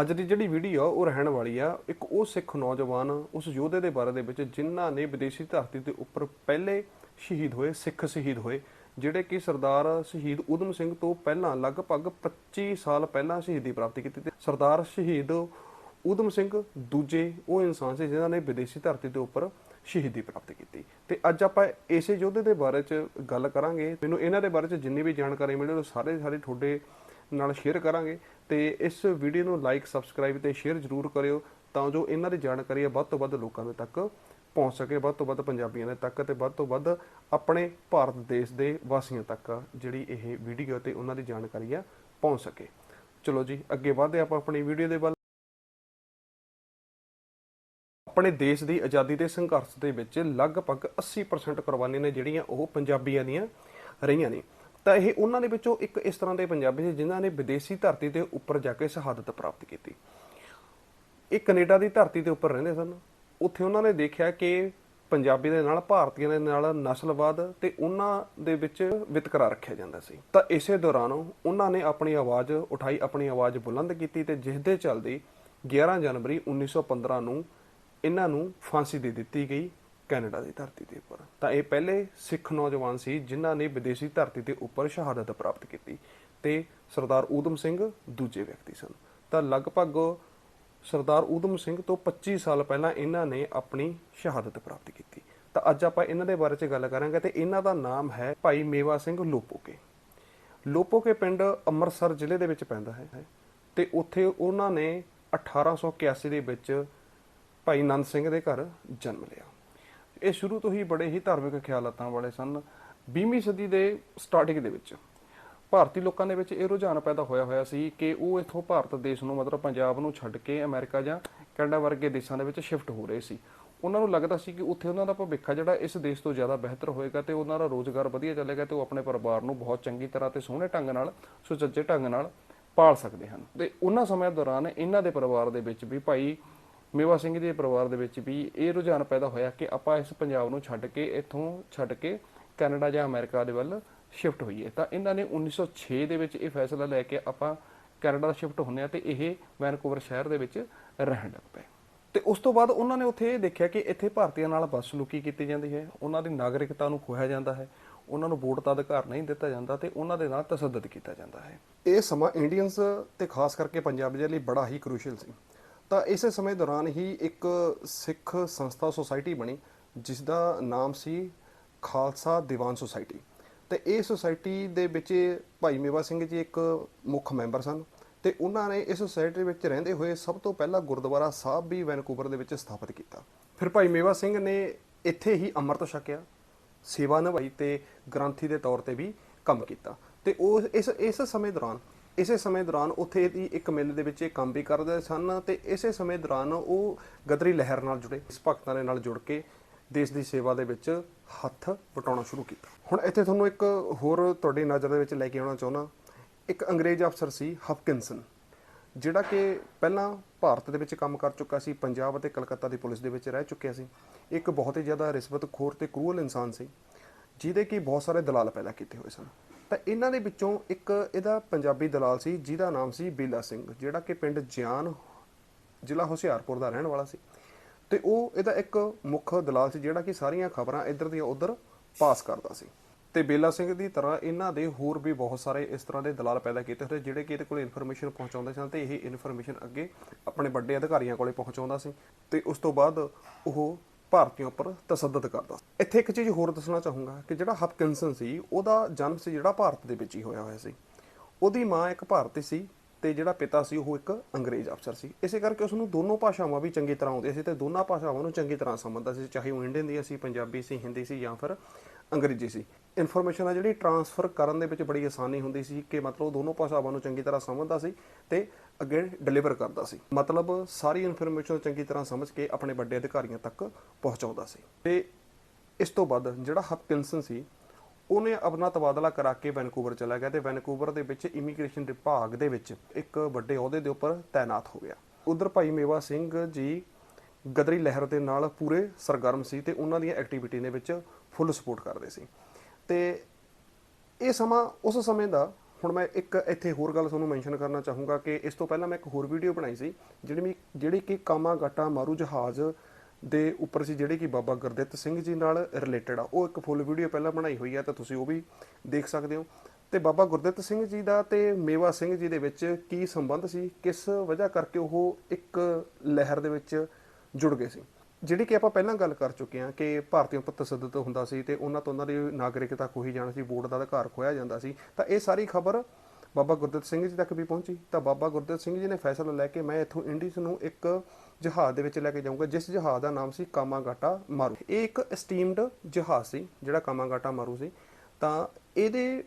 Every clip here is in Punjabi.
ਅੱਜ ਦੀ ਜਿਹੜੀ ਵੀਡੀਓ ਆ, ਉਹ ਰਹਿਣ ਵਾਲੀ ਆ। ਇੱਕ ਉਹ ਸਿੱਖ ਨੌਜਵਾਨ ਉਸ ਯੋਧੇ ਦੇ ਬਾਰੇ ਦੇ ਵਿੱਚ ਜਿਨ੍ਹਾਂ ਨੇ ਵਿਦੇਸ਼ੀ ਧਰਤੀ ਦੇ ਉੱਪਰ ਪਹਿਲੇ ਸ਼ਹੀਦ ਹੋਏ, ਸਿੱਖ ਸ਼ਹੀਦ ਹੋਏ, ਜਿਹੜੇ ਕਿ ਸਰਦਾਰ ਸ਼ਹੀਦ ਊਧਮ ਸਿੰਘ ਤੋਂ ਪਹਿਲਾਂ, ਲਗਭਗ 25 ਸਾਲ ਪਹਿਲਾਂ ਸ਼ਹੀਦੀ ਪ੍ਰਾਪਤੀ ਕੀਤੀ ਤੇ ਸਰਦਾਰ ਸ਼ਹੀਦ ਊਧਮ ਸਿੰਘ ਦੂਜੇ ਉਹ ਇਨਸਾਨ ਸੀ ਜਿਨ੍ਹਾਂ ਨੇ ਵਿਦੇਸ਼ੀ ਧਰਤੀ ਦੇ ਉੱਪਰ ਸ਼ਹੀਦੀ ਪ੍ਰਾਪਤ ਕੀਤੀ। ਤੇ ਅੱਜ ਆਪਾਂ ਇਸੇ ਯੋਧੇ ਦੇ ਬਾਰੇ ਚ ਗੱਲ ਕਰਾਂਗੇ। ਮੈਨੂੰ ਇਹਨਾਂ ਦੇ ਬਾਰੇ ਚ ਜਿੰਨੀ ਵੀ ਜਾਣਕਾਰੀ ਮਿਲੇ, ਉਹ ਸਾਰੇ ਸਾਰੇ ਤੁਹਾਡੇ ਨਾਲ ਸ਼ੇਅਰ ਕਰਾਂਗੇ ਤੇ ਇਸ ਵੀਡੀਓ ਨੂੰ ਲਾਈਕ ਸਬਸਕ੍ਰਾਈਬ ਤੇ ਸ਼ੇਅਰ ਜ਼ਰੂਰ ਕਰਿਓ ਤਾਂ ਜੋ ਇਹਨਾਂ ਦੀ ਜਾਣਕਾਰੀ ਆ ਵੱਧ ਤੋਂ ਵੱਧ ਲੋਕਾਂ ਦੇ ਤੱਕ ਪਹੁੰਚ ਸਕੇ, ਵੱਧ ਤੋਂ ਵੱਧ ਪੰਜਾਬੀਆਂ ਦੇ ਤੱਕ ਤੇ ਵੱਧ ਤੋਂ ਵੱਧ ਆਪਣੇ ਭਾਰਤ ਦੇਸ਼ ਦੇ ਵਾਸੀਆਂ ਤੱਕ ਜਿਹੜੀ ਇਹ ਵੀਡੀਓ ਤੇ ਉਹਨਾਂ ਦੀ ਜਾਣਕਾਰੀ ਆ ਪਹੁੰਚ ਸਕੇ। ਚਲੋ ਜੀ, ਅੱਗੇ ਵਧਦੇ ਆਪਾਂ ਆਪਣੀ ਵੀਡੀਓ ਦੇ ਵੱਲ। ਆਪਣੇ ਦੇਸ਼ ਦੀ ਆਜ਼ਾਦੀ ਦੇ ਸੰਘਰਸ਼ ਦੇ ਵਿੱਚ ਲਗਭਗ 80% ਕੁਰਬਾਨੀਆਂ ਨੇ ਜਿਹੜੀਆਂ ਉਹ ਪੰਜਾਬੀਆਂ ਦੀਆਂ ਰਹੀਆਂ ਨੇ। ਤਾਂ ਇਹ ਉਹਨਾਂ ਦੇ ਵਿੱਚੋਂ ਇੱਕ ਇਸ ਤਰ੍ਹਾਂ ਦੇ ਪੰਜਾਬੀ ਸੀ ਜਿਨ੍ਹਾਂ ਨੇ ਵਿਦੇਸ਼ੀ ਧਰਤੀ ਦੇ ਉੱਪਰ ਜਾ ਕੇ ਸ਼ਹਾਦਤ ਪ੍ਰਾਪਤ ਕੀਤੀ। ਇਹ ਕੈਨੇਡਾ ਦੀ ਧਰਤੀ ਦੇ ਉੱਪਰ ਰਹਿੰਦੇ ਸਨ। ਉੱਥੇ ਉਹਨਾਂ ਨੇ ਦੇਖਿਆ ਕਿ ਪੰਜਾਬੀ ਦੇ ਨਾਲ, ਭਾਰਤੀਆਂ ਦੇ ਨਾਲ ਨਸਲਵਾਦ ਤੇ ਉਹਨਾਂ ਦੇ ਵਿੱਚ ਵਿਤਕਰਾ ਰੱਖਿਆ ਜਾਂਦਾ ਸੀ। ਤਾਂ ਇਸੇ ਦੌਰਾਨ ਉਹਨਾਂ ਨੇ ਆਪਣੀ ਆਵਾਜ਼ ਉਠਾਈ, ਆਪਣੀ ਆਵਾਜ਼ ਬੁਲੰਦ ਕੀਤੀ ਤੇ ਜਿਸ ਦੇ ਚੱਲਦੇ 11 ਜਨਵਰੀ 1915 ਨੂੰ ਇਹਨਾਂ ਨੂੰ ਫਾਂਸੀ ਦੇ ਦਿੱਤੀ ਗਈ। ਕੈਨੇਡਾ ਦੀ ਧਰਤੀ ਦੇ ਉੱਪਰ। ਤਾਂ ਇਹ ਪਹਿਲੇ ਸਿੱਖ ਨੌਜਵਾਨ ਸੀ ਜਿਨ੍ਹਾਂ ਨੇ ਵਿਦੇਸ਼ੀ ਧਰਤੀ ਦੇ ਉੱਪਰ ਸ਼ਹਾਦਤ ਪ੍ਰਾਪਤ ਕੀਤੀ ਤੇ ਸਰਦਾਰ ਊਧਮ ਸਿੰਘ ਦੂਜੇ ਵਿਅਕਤੀ ਸਨ। ਤਾਂ ਲਗਭਗ ਸਰਦਾਰ ਊਧਮ ਸਿੰਘ ਤੋਂ 25 ਸਾਲ ਪਹਿਲਾਂ ਇਹਨਾਂ ਨੇ ਆਪਣੀ ਸ਼ਹਾਦਤ ਪ੍ਰਾਪਤ ਕੀਤੀ। ਤਾਂ ਅੱਜ ਆਪਾਂ ਇਹਨਾਂ ਦੇ ਬਾਰੇ 'ਚ ਗੱਲ ਕਰਾਂਗੇ ਤੇ ਇਹਨਾਂ ਦਾ ਨਾਮ ਹੈ ਭਾਈ ਮੇਵਾ ਸਿੰਘ ਲੋਪੋਕੇ। ਲੋਪੋਕੇ ਪਿੰਡ ਅੰਮ੍ਰਿਤਸਰ ਜ਼ਿਲ੍ਹੇ ਦੇ ਵਿੱਚ ਪੈਂਦਾ ਹੈ। ਤੇ ਉੱਥੇ ਉਹਨਾਂ ਨੇ 1881 ਦੇ ਵਿੱਚ ਭਾਈ ਨੰਦ ਸਿੰਘ ਦੇ ਘਰ ਜਨਮ ਲਿਆ। ਇਹ ਸ਼ੁਰੂ ਤੋਂ ਹੀ ਬੜੇ ਹੀ ਧਾਰਮਿਕ ਖਿਆਲਤਾਂ ਵਾਲੇ ਸਨ 20ਵੀਂ ਸਦੀ ਦੇ ਸਟਾਰਟਿੰਗ ਦੇ ਵਿੱਚ। ਭਾਰਤੀ ਲੋਕਾਂ ਦੇ ਵਿੱਚ ਇਹ ਰੁਝਾਨ ਪੈਦਾ ਹੋਇਆ ਹੋਇਆ ਸੀ ਕਿ ਉਹ ਇਥੋਂ ਭਾਰਤ ਦੇਸ਼ ਨੂੰ, ਮਤਲਬ ਪੰਜਾਬ ਨੂੰ ਛੱਡ ਕੇ ਅਮਰੀਕਾ ਜਾਂ ਕੈਨੇਡਾ ਵਰਗੇ ਦੇਸ਼ਾਂ ਦੇ ਵਿੱਚ ਸ਼ਿਫਟ ਹੋ ਰਹੇ ਸੀ। ਉਹਨਾਂ ਨੂੰ ਲੱਗਦਾ ਸੀ ਕਿ ਉੱਥੇ ਉਹਨਾਂ ਦਾ ਭਵਿੱਖ ਜਿਹੜਾ ਇਸ ਦੇਸ਼ ਤੋਂ ਜ਼ਿਆਦਾ ਬਿਹਤਰ ਹੋਏਗਾ ਤੇ ਉਹਨਾਂ ਦਾ ਰੋਜ਼ਗਾਰ ਵਧੀਆ ਚੱਲੇਗਾ ਤੇ ਉਹ ਆਪਣੇ ਪਰਿਵਾਰ ਨੂੰ ਬਹੁਤ ਚੰਗੀ ਤਰ੍ਹਾਂ ਤੇ ਸੋਹਣੇ ਢੰਗ ਨਾਲ, ਸੁਚੱਜੇ ਢੰਗ ਨਾਲ ਪਾਲ ਸਕਦੇ ਹਨ। ਤੇ ਉਹਨਾਂ ਸਮਿਆਂ ਦੌਰਾਨ ਇਹਨਾਂ ਦੇ ਪਰਿਵਾਰ ਦੇ ਵਿੱਚ ਵੀ ਭਾਈ ਮੇਵਾ ਸਿੰਘ ਦੇ ਪਰਿਵਾਰ ਦੇ ਵਿੱਚ ਵੀ ਇਹ ਰੁਝਾਨ ਪੈਦਾ ਹੋਇਆ ਕਿ ਆਪਾਂ ਇਸ ਪੰਜਾਬ ਨੂੰ ਛੱਡ ਕੇ ਇੱਥੋਂ ਛੱਡ ਕੇ ਕੈਨੇਡਾ ਜਾਂ ਅਮਰੀਕਾ ਦੇ ਵੱਲ ਸ਼ਿਫਟ ਹੋਈਏ। ਤਾਂ ਇਹਨਾਂ ਨੇ 1906 ਦੇ ਵਿੱਚ ਇਹ ਫੈਸਲਾ ਲੈ ਕੇ ਆਪਾਂ ਕੈਨੇਡਾ ਦਾ ਸ਼ਿਫਟ ਹੁੰਨੇ ਆ ਤੇ ਇਹ ਵੈਨਕੂਵਰ ਸ਼ਹਿਰ ਦੇ ਵਿੱਚ ਰਹਿਣ ਲੱਗ ਪਏ। ਤੇ ਉਸ ਤੋਂ ਬਾਅਦ ਉਹਨਾਂ ਨੇ ਉੱਥੇ ਇਹ ਦੇਖਿਆ ਕਿ ਇੱਥੇ ਭਾਰਤੀਆਂ ਨਾਲ ਬਦਸਲੂਕੀ ਕੀਤੀ ਜਾਂਦੀ ਹੈ, ਉਹਨਾਂ ਦੀ ਨਾਗਰਿਕਤਾ ਨੂੰ ਖੋਹਿਆ ਜਾਂਦਾ ਹੈ, ਉਹਨਾਂ ਨੂੰ ਵੋਟ ਦਾ ਅਧਿਕਾਰ ਨਹੀਂ ਦਿੱਤਾ ਜਾਂਦਾ ਤੇ ਉਹਨਾਂ ਦੇ ਨਾਲ ਤਸੱਦਦ ਕੀਤਾ ਜਾਂਦਾ ਹੈ। ਇਹ ਸਮਾਂ ਇੰਡੀਅਨਸ ਤੇ ਖਾਸ ਕਰਕੇ ਪੰਜਾਬ ਦੇ ਲਈ ਬੜਾ ਹੀ ਕ੍ਰੂਸ਼ੀਅਲ ਸੀ। ਤਾਂ ਇਸੇ ਸਮੇਂ ਦੌਰਾਨ ਹੀ ਇੱਕ ਸਿੱਖ ਸੰਸਥਾ ਸੁਸਾਇਟੀ ਬਣੀ ਜਿਸ ਦਾ ਨਾਮ ਸੀ ਖਾਲਸਾ ਦੀਵਾਨ ਸੁਸਾਇਟੀ। ਤੇ ਇਹ ਸੁਸਾਇਟੀ ਦੇ ਵਿੱਚ ਭਾਈ ਮੇਵਾ ਸਿੰਘ ਜੀ ਇੱਕ ਮੁੱਖ ਮੈਂਬਰ ਸਨ ਤੇ ਉਹਨਾਂ ਨੇ ਇਸ ਸੁਸਾਇਟੀ ਵਿੱਚ ਰਹਿੰਦੇ ਹੋਏ ਸਭ ਤੋਂ ਪਹਿਲਾਂ ਗੁਰਦੁਆਰਾ ਸਾਹਿਬ ਵੀ ਵੈਨਕੂਵਰ ਦੇ ਵਿੱਚ ਸਥਾਪਿਤ ਕੀਤਾ। ਫਿਰ ਭਾਈ ਮੇਵਾ ਸਿੰਘ ਨੇ ਇੱਥੇ ਹੀ ਅੰਮ੍ਰਿਤ ਛਕਿਆ, ਸੇਵਾ ਨਿਭਾਈ ਤੇ ਗ੍ਰੰਥੀ ਦੇ ਤੌਰ ਤੇ ਵੀ ਕੰਮ ਕੀਤਾ। ਤੇ ਉਹ ਇਸ ਇਸ ਸਮੇਂ ਦੌਰਾਨ ਇਸੇ ਸਮੇਂ ਦੌਰਾਨ ਉੱਥੇ ਦੀ ਇੱਕ ਮਿਲ ਦੇ ਵਿੱਚ ਇਹ ਕੰਮ ਵੀ ਕਰਦੇ ਸਨ ਤੇ ਇਸੇ ਸਮੇਂ ਦੌਰਾਨ ਉਹ ਗਦਰੀ ਲਹਿਰ ਨਾਲ ਜੁੜੇ। ਇਸ ਭਗਤਾਂ ਦੇ ਨਾਲ ਜੁੜ ਕੇ ਦੇਸ਼ ਦੀ ਸੇਵਾ ਦੇ ਵਿੱਚ ਹੱਥ ਵਟਾਉਣਾ ਸ਼ੁਰੂ ਕੀਤਾ। ਹੁਣ ਇੱਥੇ ਤੁਹਾਨੂੰ ਇੱਕ ਹੋਰ ਤੁਹਾਡੀ ਨਜ਼ਰ ਦੇ ਵਿੱਚ ਲੈ ਕੇ ਆਉਣਾ ਚਾਹੁੰਦਾ। ਇੱਕ ਅੰਗਰੇਜ਼ ਅਫਸਰ ਸੀ ਹਫਕਿੰਸਨ ਜਿਹੜਾ ਕਿ ਪਹਿਲਾਂ ਭਾਰਤ ਦੇ ਵਿੱਚ ਕੰਮ ਕਰ ਚੁੱਕਾ ਸੀ, ਪੰਜਾਬ ਅਤੇ ਕਲਕੱਤਾ ਦੀ ਪੁਲਿਸ ਦੇ ਵਿੱਚ ਰਹਿ ਚੁੱਕਿਆ ਸੀ। ਇੱਕ ਬਹੁਤ ਹੀ ਜ਼ਿਆਦਾ ਰਿਸ਼ਵਤਖੋਰ ਤੇ ਕਰੂਅਲ ਇਨਸਾਨ ਸੀ, ਜਿਹਦੇ ਕਿ ਬਹੁਤ ਸਾਰੇ ਦਲਾਲ ਪੈਦਾ ਕੀਤੇ ਹੋਏ ਸਨ। ਤਾਂ ਇਹਨਾਂ ਦੇ ਵਿੱਚੋਂ ਇੱਕ ਇਹਦਾ ਪੰਜਾਬੀ ਦਲਾਲ ਸੀ, ਜਿਹਦਾ ਨਾਮ ਸੀ ਬੀਲਾ ਸਿੰਘ, ਜਿਹੜਾ ਕਿ ਪਿੰਡ ਜਿਆਨ ਜ਼ਿਲ੍ਹਾ ਹੁਸ਼ਿਆਰਪੁਰ ਦਾ ਰਹਿਣ ਵਾਲਾ ਸੀ। ਤੇ ਉਹ ਇਹਦਾ ਇੱਕ ਮੁੱਖ ਦਲਾਲ ਸੀ, ਜਿਹੜਾ ਕਿ ਸਾਰੀਆਂ ਖਬਰਾਂ ਇੱਧਰ ਦੀਆਂ ਉੱਧਰ ਪਾਸ ਕਰਦਾ ਸੀ। ਤੇ ਬੇਲਾ ਸਿੰਘ ਦੀ ਤਰ੍ਹਾਂ ਇਹਨਾਂ ਦੇ ਹੋਰ ਵੀ ਬਹੁਤ ਸਾਰੇ ਇਸ ਤਰ੍ਹਾਂ ਦੇ ਦਲਾਲ ਪੈਦਾ ਕੀਤੇ ਹੋਏ ਜਿਹੜੇ ਕਿ ਇਹਦੇ ਕੋਲ ਇਨਫੋਰਮੇਸ਼ਨ ਪਹੁੰਚਾਉਂਦੇ ਸਨ ਤੇ ਇਹ ਇਨਫੋਰਮੇਸ਼ਨ ਅੱਗੇ ਆਪਣੇ ਵੱਡੇ ਅਧਿਕਾਰੀਆਂ ਕੋਲੇ ਪਹੁੰਚਾਉਂਦਾ ਸੀ। ਤੇ ਉਸ ਤੋਂ ਬਾਅਦ ਉਹ ਭਾਰਤੀਆਂ ਉੱਪਰ ਤਸੱਦਦ ਕਰਦਾ ਇੱਥੇ ਇੱਕ ਚੀਜ਼ ਹੋਰ ਦੱਸਣਾ ਚਾਹੂੰਗਾ ਕਿ ਜਿਹੜਾ ਹਪਕਿੰਸਨ ਸੀ, ਉਹਦਾ ਜਨਮ ਸੀ ਜਿਹੜਾ ਭਾਰਤ ਦੇ ਵਿੱਚ ਹੀ ਹੋਇਆ ਹੋਇਆ ਸੀ। ਉਹਦੀ ਮਾਂ ਇੱਕ ਭਾਰਤੀ ਸੀ ਤੇ ਜਿਹੜਾ ਪਿਤਾ ਸੀ, ਉਹ ਇੱਕ ਅੰਗਰੇਜ਼ ਅਫਸਰ ਸੀ। ਇਸੇ ਕਰਕੇ ਉਸ ਨੂੰ ਦੋਨੋਂ ਭਾਸ਼ਾਵਾਂ ਵੀ ਚੰਗੀ ਤਰ੍ਹਾਂ ਆਉਂਦੀਆਂ ਸੀ ਤੇ ਦੋਨਾਂ ਭਾਸ਼ਾਵਾਂ ਨੂੰ ਚੰਗੀ ਤਰ੍ਹਾਂ ਸਮਝਦਾ ਸੀ। ਚਾਹੇ ਉਹ ਇੰਡੀਅਨ ਦੀ ਸੀ, ਪੰਜਾਬੀ ਸੀ, ਹਿੰਦੀ ਸੀ ਜਾਂ ਫਿਰ ਅੰਗਰੇਜ਼ੀ ਸੀ। ਇਨਫੋਰਮੇਸ਼ਨ ਆ ਜਿਹੜੀ ਟਰਾਂਸਫਰ ਕਰਨ ਦੇ ਵਿੱਚ ਬੜੀ ਆਸਾਨੀ ਹੁੰਦੀ ਸੀ ਕਿ ਮਤਲਬ ਉਹ ਦੋਨੋਂ ਭਾਸ਼ਾਵਾਂ ਨੂੰ ਚੰਗੀ ਤਰ੍ਹਾਂ ਸਮਝਦਾ ਸੀ ਤੇ ਅੱਗੇ ਡਿਲੀਵਰ ਕਰਦਾ ਸੀ। ਮਤਲਬ ਸਾਰੀ ਇਨਫੋਰਮੇਸ਼ਨ ਚੰਗੀ ਤਰ੍ਹਾਂ ਸਮਝ ਕੇ ਆਪਣੇ ਵੱਡੇ ਅਧਿਕਾਰੀਆਂ ਤੱਕ ਪਹੁੰਚਾਉਂਦਾ ਸੀ। ਤੇ ਇਸ ਤੋਂ ਬਾਅਦ ਜਿਹੜਾ ਹਪਕਿੰਸਨ ਸੀ, ਉਹਨੇ ਆਪਣਾ ਤਬਾਦਲਾ ਕਰਾ ਕੇ ਵੈਨਕੂਵਰ ਚਲਾ ਗਿਆ ਤੇ ਵੈਨਕੂਵਰ ਦੇ ਵਿੱਚ ਇਮੀਗ੍ਰੇਸ਼ਨ ਵਿਭਾਗ ਦੇ ਵਿੱਚ ਇੱਕ ਵੱਡੇ ਅਹੁਦੇ ਦੇ ਉੱਪਰ ਤਾਇਨਾਤ ਹੋ ਗਿਆ। ਉਧਰ ਭਾਈ ਮੇਵਾ ਸਿੰਘ ਜੀ ਗਦਰੀ ਲਹਿਰ ਦੇ ਨਾਲ ਪੂਰੇ ਸਰਗਰਮ ਸੀ ਤੇ ਉਹਨਾਂ ਦੀਆਂ ਐਕਟੀਵਿਟੀ ਦੇ ਵਿੱਚ ਫੁੱਲ ਸਪੋਰਟ ਕਰਦੇ ਸੀ। ਤੇ ਇਹ ਸਮਾਂ ਉਸ ਸਮੇਂ ਦਾ, ਹੁਣ ਮੈਂ ਇੱਕ ਇੱਥੇ ਹੋਰ ਗੱਲ ਤੁਹਾਨੂੰ ਮੈਂਸ਼ਨ ਕਰਨਾ ਚਾਹੂੰਗਾ ਕਿ ਇਸ ਤੋਂ ਪਹਿਲਾਂ ਮੈਂ ਇੱਕ ਹੋਰ ਵੀਡੀਓ ਬਣਾਈ ਸੀ, ਜਿਹੜੀ ਵੀ ਜਿਹੜੀ ਕਿ ਕਾਮਾ ਗਾਟਾ ਮਾਰੂ ਜਹਾਜ਼ ਦੇ ਉੱਪਰ ਸੀ, ਜਿਹੜੀ ਕਿ ਬਾਬਾ ਗੁਰਦਿੱਤ ਸਿੰਘ ਜੀ ਨਾਲ ਰਿਲੇਟਡ ਆ। ਉਹ ਇੱਕ ਫੁੱਲ ਵੀਡੀਓ ਪਹਿਲਾਂ ਬਣਾਈ ਹੋਈ ਆ ਤਾਂ ਤੁਸੀਂ ਉਹ ਵੀ ਦੇਖ ਸਕਦੇ ਹੋ। ਤੇ ਬਾਬਾ ਗੁਰਦਿੱਤ ਸਿੰਘ ਜੀ ਦਾ ਤੇ ਮੇਵਾ ਸਿੰਘ ਜੀ ਦੇ ਵਿੱਚ ਕੀ ਸੰਬੰਧ ਸੀ, ਕਿਸ ਵਜ੍ਹਾ ਕਰਕੇ ਉਹ ਇੱਕ ਲਹਿਰ ਦੇ ਵਿੱਚ ਜੁੜ ਗਏ ਸੀ? ਜਿਹੜੀ ਕਿ ਆਪਾਂ ਪਹਿਲਾਂ ਗੱਲ ਕਰ ਚੁੱਕੇ ਹਾਂ ਕਿ ਭਾਰਤੀਆਂ ਉੱਪਰ ਤਸੱਦਦ ਹੁੰਦਾ ਸੀ ਤੇ ਉਹਨਾਂ ਤੋਂ ਉਹਨਾਂ ਦੀ ਨਾਗਰਿਕਤਾ ਖੋਹੀ ਜਾਣੀ ਸੀ, ਵੋਟ ਦਾ ਅਧਿਕਾਰ ਖੋਇਆ ਜਾਂਦਾ ਸੀ। ਤਾਂ ਇਹ ਸਾਰੀ ਖਬਰ ਬਾਬਾ ਗੁਰਦਿੱਤ ਸਿੰਘ ਜੀ ਤੱਕ ਵੀ ਪਹੁੰਚੀ। ਤਾਂ ਬਾਬਾ ਗੁਰਦਿੱਤ ਸਿੰਘ ਜੀ ਨੇ ਫੈਸਲਾ ਲੈ ਕੇ ਮੈਂ ਇੱਥੋਂ ਇੰਡੀਸ ਨੂੰ ਇੱਕ ਜਹਾਜ਼ ਦੇ ਵਿੱਚ ਲੈ ਕੇ ਜਾਊਂਗਾ, ਜਿਸ ਜਹਾਜ਼ ਦਾ ਨਾਮ ਸੀ ਕਾਮਾਗਾਟਾ ਮਾਰੂ। ਇਹ ਇੱਕ ਸਟੀਮਡ ਜਹਾਜ਼ ਸੀ, ਜਿਹੜਾ ਕਾਮਾਗਾਟਾ ਮਾਰੂ ਸੀ। ਤਾਂ ਇਹਦੇ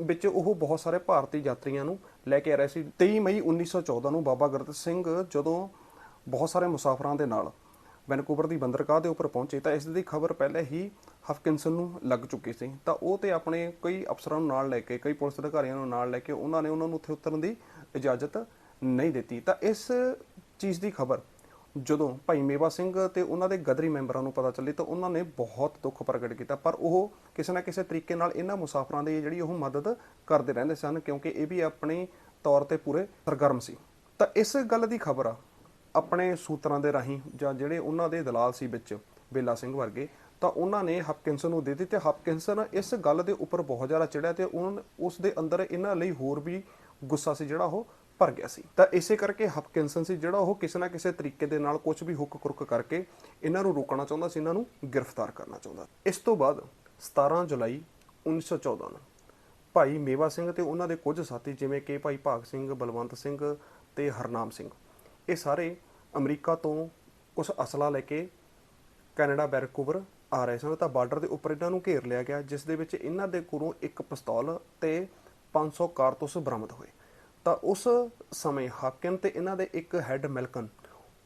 ਵਿੱਚ ਉਹ ਬਹੁਤ ਸਾਰੇ ਭਾਰਤੀ ਯਾਤਰੀਆਂ ਨੂੰ ਲੈ ਕੇ ਆ ਰਿਹਾ ਸੀ। 23 ਮਈ 1914 ਨੂੰ ਬਾਬਾ ਗੁਰਦਿੱਤ ਸਿੰਘ ਜਦੋਂ ਬਹੁਤ ਸਾਰੇ ਮੁਸਾਫਰਾਂ ਦੇ ਨਾਲ ਵੈਨਕੂਵਰ ਦੀ ਬੰਦਰਗਾਹ ਦੇ ਉੱਪਰ ਪਹੁੰਚੇ, ਤਾਂ ਇਸ ਦੀ ਖਬਰ ਪਹਿਲੇ ਹੀ ਹਫਕਿੰਸਨ ਨੂੰ ਲੱਗ ਚੁੱਕੀ ਸੀ। ਤਾਂ ਉਹ ਤੇ ਆਪਣੇ ਕਈ ਅਫਸਰਾਂ ਨੂੰ ਨਾਲ ਲੈ ਕੇ, ਕਈ ਪੁਲਿਸ ਅਧਿਕਾਰੀਆਂ ਨੂੰ ਨਾਲ ਲੈ ਕੇ ਉਹਨਾਂ ਨੇ ਉਹਨਾਂ ਨੂੰ ਉੱਥੇ ਉਤਰਨ ਦੀ ਇਜਾਜ਼ਤ ਨਹੀਂ ਦਿੱਤੀ। ਤਾਂ ਇਸ ਚੀਜ਼ ਦੀ ਖਬਰ ਜਦੋਂ ਭਾਈ ਮੇਵਾ ਸਿੰਘ ਤੇ ਉਹਨਾਂ ਦੇ ਗਦਰੀ ਮੈਂਬਰਾਂ ਨੂੰ ਪਤਾ ਚੱਲੀ, ਤਾਂ ਉਹਨਾਂ ਨੇ ਬਹੁਤ ਦੁੱਖ ਪ੍ਰਗਟ ਕੀਤਾ। ਪਰ ਉਹ ਕਿਸੇ ਨਾ ਕਿਸੇ ਤਰੀਕੇ ਨਾਲ ਇਹਨਾਂ ਮੁਸਾਫਰਾਂ ਦੀ ਜਿਹੜੀ ਉਹ ਮਦਦ ਕਰਦੇ ਰਹਿੰਦੇ ਸਨ, ਕਿਉਂਕਿ ਇਹ ਵੀ ਆਪਣੇ ਤੌਰ ਤੇ ਪੂਰੇ ਸਰਗਰਮ ਸੀ। ਤਾਂ ਇਸ ਗੱਲ ਦੀ ਖਬਰ ਆ ਆਪਣੇ ਸੂਤਰਾਂ ਦੇ ਰਾਹੀਂ ਜਾਂ ਜਿਹੜੇ ਉਹਨਾਂ ਦੇ ਦਲਾਲ ਸੀ ਵਿੱਚ, ਬੇਲਾ ਸਿੰਘ ਵਰਗੇ, ਤਾਂ ਉਹਨਾਂ ਨੇ ਹਪਕਿੰਸਨ ਨੂੰ ਦੇ ਦਿੱਤੀ। ਤੇ ਹਪਕਿੰਸਨ ਇਸ ਗੱਲ ਦੇ ਉੱਪਰ ਬਹੁਤ ਜ਼ਿਆਦਾ ਚੜਿਆ ਤੇ ਉਹਨਾਂ ਉਸ ਦੇ ਅੰਦਰ ਇਹਨਾਂ ਲਈ ਹੋਰ ਵੀ ਗੁੱਸਾ ਸੀ ਜਿਹੜਾ ਉਹ ਭਰ ਗਿਆ ਸੀ। ਤਾਂ ਇਸੇ ਕਰਕੇ ਹਪਕਿੰਸਨ ਸੀ ਜਿਹੜਾ ਉਹ ਕਿਸੇ ਨਾ ਕਿਸੇ ਤਰੀਕੇ ਦੇ ਨਾਲ ਕੁਝ ਵੀ ਹੁੱਕ ਕਰੁੱਕ ਕਰਕੇ ਇਹਨਾਂ ਨੂੰ ਰੋਕਣਾ ਚਾਹੁੰਦਾ ਸੀ, ਇਹਨਾਂ ਨੂੰ ਗ੍ਰਿਫਤਾਰ ਕਰਨਾ ਚਾਹੁੰਦਾ। ਇਸ ਤੋਂ ਬਾਅਦ 17 ਜੁਲਾਈ 1914 ਨੂੰ ਭਾਈ ਮੇਵਾ ਸਿੰਘ ਤੇ ਉਹਨਾਂ ਦੇ ਕੁਝ ਸਾਥੀ ਜਿਵੇਂ ਕਿ ਭਾਈ ਭਾਗ ਸਿੰਘ, ਬਲਵੰਤ ਸਿੰਘ ਤੇ ਹਰਨਾਮ ਸਿੰਘ, ਇਹ ਸਾਰੇ ਅਮਰੀਕਾ ਤੋਂ ਕੁਝ ਅਸਲਾ ਲੈ ਕੇ ਕੈਨੇਡਾ ਵੈਨਕੂਵਰ ਆ ਰਹੇ ਸਨ ਤਾਂ ਬਾਰਡਰ ਦੇ ਉੱਪਰ ਇਹਨਾਂ ਨੂੰ ਘੇਰ ਲਿਆ ਗਿਆ, ਜਿਸ ਦੇ ਵਿੱਚ ਇਹਨਾਂ ਦੇ ਕੋਲੋਂ ਇੱਕ ਪਿਸਤੌਲ ਤੇ 500 ਕਾਰਤੂਸ ਬਰਾਮਦ ਹੋਏ। ਤਾਂ ਉਸ ਸਮੇਂ ਹਾਕਿਮ ਤੇ ਇਹਨਾਂ ਦੇ ਇੱਕ ਹੈੱਡ ਮਿਲਕਨ,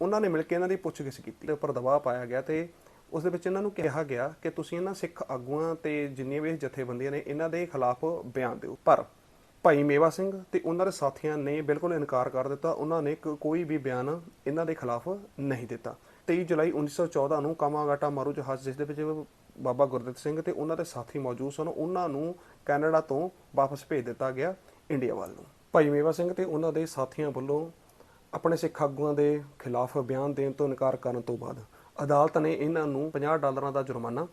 ਉਹਨਾਂ ਨੇ ਮਿਲ ਕੇ ਇਹਨਾਂ ਦੀ ਪੁੱਛਗਿੱਛ ਕੀਤੀ ਤੇ ਉੱਪਰ ਦਬਾਅ ਪਾਇਆ ਗਿਆ ਤੇ ਉਸ ਦੇ ਵਿੱਚ ਇਹਨਾਂ ਨੂੰ ਕਿਹਾ ਗਿਆ ਕਿ ਤੁਸੀਂ ਇਹਨਾਂ ਸਿੱਖ ਆਗੂਆਂ ਤੇ ਜਿੰਨੀਆਂ ਵੀ ਜਥੇਬੰਦੀਆਂ ਨੇ, ਇਹਨਾਂ ਦੇ ਖਿਲਾਫ ਬਿਆਨ ਦਿਓ। ਪਰ ਭਾਈ ਮੇਵਾ ਸਿੰਘ ਤੇ ਉਹਨਾਂ ਦੇ ਸਾਥੀਆਂ ਨੇ ਬਿਲਕੁਲ ਇਨਕਾਰ ਕਰ ਦਿੱਤਾ। ਉਹਨਾਂ ਨੇ ਕ- ਕੋਈ ਵੀ ਬਿਆਨ ਇਹਨਾਂ ਦੇ ਖਿਲਾਫ ਨਹੀਂ ਦਿੱਤਾ। 23 ਜੁਲਾਈ 1914 ਨੂੰ ਕਾਮਾਗਾਟਾ ਮਾਰੂ ਜਹਾਜ਼, ਜਿਸ ਦੇ ਵਿੱਚ ਬਾਬਾ ਗੁਰਦਿੱਤ ਸਿੰਘ ਤੇ ਉਹਨਾਂ ਦੇ ਸਾਥੀ ਮੌਜੂਦ ਸਨ, ਉਹਨਾਂ ਨੂੰ ਕੈਨੇਡਾ ਤੋਂ ਵਾਪਸ ਭੇਜ ਦਿੱਤਾ ਗਿਆ ਇੰਡੀਆ ਵੱਲ ਨੂੰ। ਭਾਈ ਮੇਵਾ ਸਿੰਘ ਤੇ ਉਹਨਾਂ ਦੇ ਸਾਥੀਆਂ ਵੱਲੋਂ ਆਪਣੇ ਸਿੱਖ ਆਗੂਆਂ ਦੇ ਖਿਲਾਫ ਬਿਆਨ ਦੇਣ ਤੋਂ ਇਨਕਾਰ ਕਰਨ ਤੋਂ ਬਾਅਦ ਅਦਾਲਤ ਨੇ ਇਹਨਾਂ ਨੂੰ 50 ਡਾਲਰਾਂ ਦਾ ਜੁਰਮਾਨਾ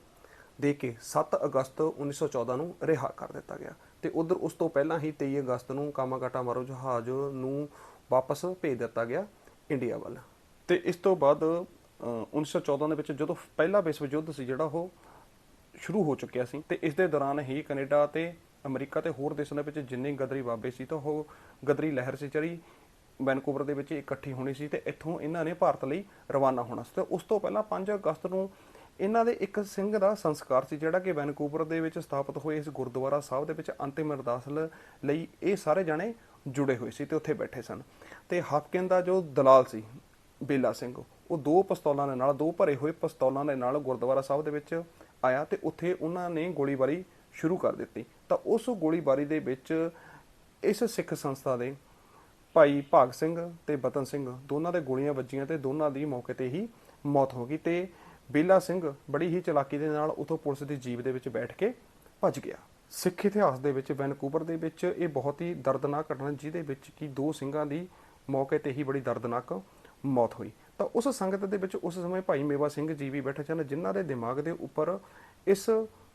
ਦੇ ਕੇ 7 ਅਗਸਤ 1914 ਨੂੰ ਰਿਹਾ ਕਰ ਦਿੱਤਾ ਗਿਆ। ਤੇ ਉਧਰ ਉਸ ਤੋਂ ਪਹਿਲਾਂ ਹੀ 23 ਅਗਸਤ ਨੂੰ ਕਾਮਾਕਾਟਾ ਮਾਰੂ ਜਹਾਜ਼ ਨੂੰ ਵਾਪਸ ਭੇਜ ਦਿੱਤਾ ਗਿਆ ਇੰਡੀਆ ਵੱਲ। ਤੇ ਇਸ ਤੋਂ ਬਾਅਦ ਅ, 1914 ਦੇ ਵਿੱਚ ਜਦੋਂ ਪਹਿਲਾ ਵਿਸ਼ਵ ਯੁੱਧ ਸੀ ਜਿਹੜਾ ਉਹ ਸ਼ੁਰੂ ਹੋ ਚੁੱਕਿਆ ਸੀ ਤੇ ਇਸ ਦੇ ਦੌਰਾਨ ਹੀ ਕੈਨੇਡਾ ਤੇ ਅਮਰੀਕਾ ਤੇ ਹੋਰ ਦੇਸ਼ਾਂ ਦੇ ਵਿੱਚ ਜਿੰਨੇ ਗਦਰੀ ਬਾਬੇ ਸੀ ਤਾਂ ਉਹ ਗਦਰੀ ਲਹਿਰ ਸੀ ਜਿਹੜੀ ਵੈਨਕੂਵਰ ਦੇ ਵਿੱਚ ਇਕੱਠੀ ਹੋਣੀ ਸੀ ਤੇ ਇੱਥੋਂ ਇਹਨਾਂ ਨੇ ਭਾਰਤ ਲਈ ਰਵਾਨਾ ਹੋਣਾ ਸੀ। ਤੇ ਉਸ ਤੋਂ ਪਹਿਲਾਂ 5 ਅਗਸਤ ਨੂੰ ਇਹਨਾਂ ਦੇ ਇੱਕ ਸਿੰਘ ਦਾ ਸੰਸਕਾਰ ਸੀ, ਜਿਹੜਾ ਕਿ ਵੈਨਕੂਵਰ ਦੇ ਵਿੱਚ ਸਥਾਪਿਤ ਹੋਏ ਇਸ ਗੁਰਦੁਆਰਾ ਸਾਹਿਬ ਦੇ ਵਿੱਚ ਅੰਤਿਮ ਅਰਦਾਸ ਲਈ ਇਹ ਸਾਰੇ ਜਾਣੇ ਜੁੜੇ ਹੋਏ ਸੀ ਤੇ ਉੱਥੇ ਬੈਠੇ ਸਨ। ਤੇ ਹਾਫਕਿਨ ਦਾ ਜੋ ਦਲਾਲ ਸੀ, ਬੇਲਾ ਸਿੰਘ, ਉਹ ਦੋ ਪਿਸਤੌਲਾਂ ਦੇ ਨਾਲ, ਦੋ ਭਰੇ ਹੋਏ ਪਿਸਤੌਲਾਂ ਦੇ ਨਾਲ ਗੁਰਦੁਆਰਾ ਸਾਹਿਬ ਦੇ ਵਿੱਚ ਆਇਆ ਤੇ ਉੱਥੇ ਉਹਨਾਂ ਨੇ ਗੋਲੀਬਾਰੀ ਸ਼ੁਰੂ ਕਰ ਦਿੱਤੀ। ਤਾਂ ਉਸ ਗੋਲੀਬਾਰੀ ਦੇ ਵਿੱਚ ਇਸ ਸਿੱਖ ਸੰਸਥਾ ਦੇ ਭਾਈ ਭਾਗ ਸਿੰਘ ਤੇ ਬਤਨ ਸਿੰਘ ਦੋਨਾਂ ਦੇ ਗੋਲੀਆਂ ਵੱਜੀਆਂ ਤੇ ਦੋਨਾਂ ਦੀ ਮੌਕੇ ਤੇ ਹੀ ਮੌਤ ਹੋ ਗਈ ਤੇ ਬੇਲਾ ਸਿੰਘ ਬੜੀ ਹੀ ਚਲਾਕੀ ਦੇ ਨਾਲ ਉਥੋਂ ਪੁਲਿਸ ਦੀ ਜੀਪ ਦੇ ਵਿੱਚ ਬੈਠ ਕੇ ਭੱਜ ਗਿਆ। ਸਿੱਖ ਇਤਿਹਾਸ ਦੇ ਵਿੱਚ ਵੈਨਕੂਵਰ ਦੇ ਵਿੱਚ ਇਹ ਬਹੁਤ ਹੀ ਦਰਦਨਾਕ ਘਟਨਾ ਜਿਹਦੇ ਵਿੱਚ ਕਿ ਦੋ ਸਿੰਘਾਂ ਦੀ ਮੌਕੇ ਤੇ ਹੀ ਬੜੀ ਦਰਦਨਾਕ ਮੌਤ ਹੋਈ। ਤਾਂ ਉਸ ਸੰਗਤ ਦੇ ਵਿੱਚ ਉਸ ਸਮੇਂ ਭਾਈ ਮੇਵਾ ਸਿੰਘ ਜੀ ਵੀ ਬੈਠੇ ਸਨ, ਜਿਨ੍ਹਾਂ ਦੇ ਦਿਮਾਗ ਦੇ ਉੱਪਰ ਇਸ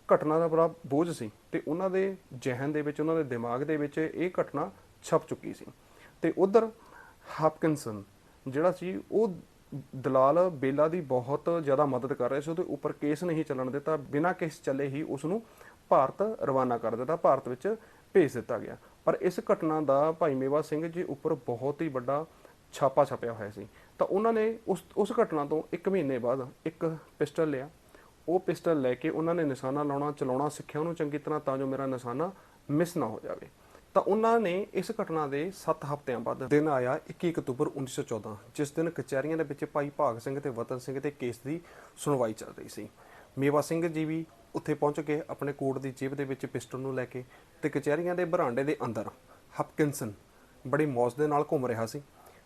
ਘਟਨਾ ਦਾ ਬੜਾ ਬੋਝ ਸੀ ਤੇ ਉਹਨਾਂ ਦੇ ਜ਼ਿਹਨ ਦੇ ਵਿੱਚ, ਉਹਨਾਂ ਦੇ ਦਿਮਾਗ ਦੇ ਵਿੱਚ ਇਹ ਘਟਨਾ ਛਪ ਚੁੱਕੀ ਸੀ। ਤੇ ਉਧਰ ਹਾਪਕਿੰਸਨ ਜਿਹੜਾ ਸੀ, ਉਹ ਦਲਾਲ ਬੇਲਾ ਦੀ ਬਹੁਤ ਜ਼ਿਆਦਾ ਮਦਦ ਕਰ ਰਿਹਾ ਸੀ, ਉਹਦੇ ਉੱਪਰ ਕੇਸ ਨਹੀਂ ਚੱਲਣ ਦਿੱਤਾ। ਬਿਨਾਂ ਕੇਸ ਚੱਲੇ ਹੀ ਉਸ ਨੂੰ ਭਾਰਤ ਰਵਾਨਾ ਕਰ ਦਿੱਤਾ, ਭਾਰਤ ਵਿੱਚ ਭੇਜ ਦਿੱਤਾ ਗਿਆ। ਪਰ ਇਸ ਘਟਨਾ ਦਾ ਭਾਈ ਮੇਵਾ ਸਿੰਘ ਜੀ ਉੱਪਰ ਬਹੁਤ ਹੀ ਵੱਡਾ ਛਾਪਾ ਛਪਿਆ ਹੋਇਆ ਸੀ। ਤਾਂ ਉਹਨਾਂ ਨੇ ਉਸ ਉਸ ਘਟਨਾ ਤੋਂ 1 ਮਹੀਨੇ ਬਾਅਦ ਇੱਕ ਪਿਸਟਲ ਲਿਆ। ਉਹ ਪਿਸਟਲ ਲੈ ਕੇ ਉਹਨਾਂ ਨੇ ਨਿਸ਼ਾਨਾ ਲਾਉਣਾ, ਚਲਾਉਣਾ, ਸਿੱਖਿਆ ਉਹਨੂੰ ਚੰਗੀ ਤਰ੍ਹਾਂ ਤਾਂ ਜੋ ਮੇਰਾ ਨਿਸ਼ਾਨਾ ਮਿਸ ਨਾ ਹੋ ਜਾਵੇ। ਤਾਂ ਉਹਨਾਂ ਨੇ ਇਸ ਘਟਨਾ ਦੇ 7 ਹਫ਼ਤਿਆਂ ਬਾਅਦ ਦਿਨ ਆਇਆ 21 ਅਕਤੂਬਰ 1914 ਜਿਸ ਦਿਨ ਕਚਹਿਰੀਆਂ ਦੇ ਵਿੱਚ ਭਾਈ ਭਾਗ ਸਿੰਘ ਤੇ ਵਤਨ ਸਿੰਘ ਦੇ ਕੇਸ ਦੀ ਸੁਣਵਾਈ ਚੱਲ ਰਹੀ ਸੀ। ਮੇਵਾ ਸਿੰਘ ਜੀ ਵੀ ਉੱਥੇ ਪਹੁੰਚ ਕੇ ਆਪਣੇ ਕੋਟ ਦੀ ਜੇਬ ਦੇ ਵਿੱਚ ਪਿਸਟਲ ਨੂੰ ਲੈ ਕੇ ਤੇ ਕਚਹਿਰੀਆਂ ਦੇ ਬਰਾਂਡੇ ਦੇ ਅੰਦਰ ਹਪਕਿੰਸਨ ਬੜੀ ਮੌਜ ਦੇ ਨਾਲ ਘੁੰਮ ਰਿਹਾ ਸੀ।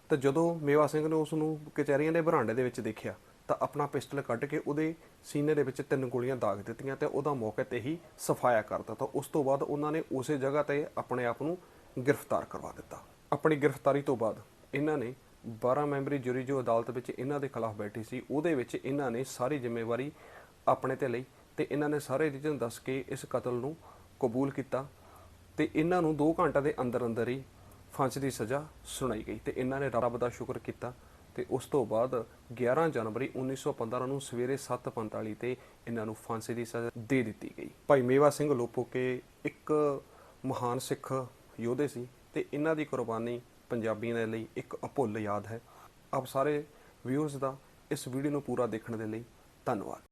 ਤਾਂ ਜਦੋਂ ਮੇਵਾ ਸਿੰਘ ਨੇ ਉਸ ਨੂੰ ਕਚਹਿਰੀਆਂ ਦੇ ਬਰਾਂਡੇ ਦੇ ਵਿੱਚ ਦੇਖਿਆ ਤਾਂ ਆਪਣਾ ਪਿਸਟਲ ਕੱਢ ਕੇ ਉਹਦੇ ਸੀਨੇ ਦੇ ਵਿੱਚ ਤਿੰਨ ਗੋਲੀਆਂ ਦਾਗ ਦਿੱਤੀਆਂ ਤੇ ਉਹਦਾ ਮੌਕੇ ਤੇ ਹੀ ਸਫਾਇਆ ਕਰਤਾ ਤਾਂ ਉਸ ਤੋਂ ਬਾਅਦ ਉਹਨਾਂ ਨੇ ਉਸੇ ਜਗ੍ਹਾ ਤੇ ਆਪਣੇ ਆਪ ਨੂੰ ਗ੍ਰਿਫਤਾਰ ਕਰਵਾ ਦਿੱਤਾ। ਆਪਣੀ ਗ੍ਰਿਫਤਾਰੀ ਤੋਂ ਬਾਅਦ ਇਹਨਾਂ ਨੇ 12 ਮੈਂਬਰੀ ਜੁਰੀ ਜੋ ਅਦਾਲਤ ਵਿੱਚ ਇਹਨਾਂ ਦੇ ਖਿਲਾਫ ਬੈਠੀ ਸੀ, ਉਹਦੇ ਵਿੱਚ ਇਹਨਾਂ ਨੇ ਸਾਰੀ ਜ਼ਿੰਮੇਵਾਰੀ ਆਪਣੇ ਤੇ ਲਈ ਤੇ ਇਹਨਾਂ ਨੇ ਸਾਰੇ ਰੀਜਨ ਦੱਸ ਕੇ ਇਸ ਕਤਲ ਨੂੰ ਕਬੂਲ ਕੀਤਾ ਤੇ ਇਹਨਾਂ ਨੂੰ 2 ਘੰਟਿਆਂ ਦੇ ਅੰਦਰ ਅੰਦਰ ਹੀ ਫਾਂਸੀ ਦੀ ਸਜ਼ਾ ਸੁਣਾਈ ਗਈ ਤੇ ਇਹਨਾਂ ਨੇ ਰੱਬ ਦਾ ਸ਼ੁਕਰ ਕੀਤਾ ਤੇ ਉਸ ਤੋਂ ਬਾਅਦ 11 ਜਨਵਰੀ 1915 ਨੂੰ ਸਵੇਰੇ 7:45 ਤੇ ਇਹਨਾਂ ਨੂੰ ਫਾਂਸੀ ਦੀ ਸਜ਼ਾ ਦੇ ਦਿੱਤੀ ਗਈ। ਭਾਈ ਮੇਵਾ ਸਿੰਘ ਲੋਪੋਕੇ ਇੱਕ ਮਹਾਨ ਸਿੱਖ ਯੋਧੇ ਸੀ ਤੇ ਇਹਨਾਂ ਦੀ ਕੁਰਬਾਨੀ ਪੰਜਾਬੀਆਂ ਦੇ ਲਈ ਇੱਕ ਅਭੁੱਲ ਯਾਦ ਹੈ। ਆਪ ਸਾਰੇ ਵਿਊਅਰਸ ਦਾ ਇਸ ਵੀਡੀਓ ਨੂੰ ਪੂਰਾ ਦੇਖਣ ਦੇ ਲਈ ਧੰਨਵਾਦ।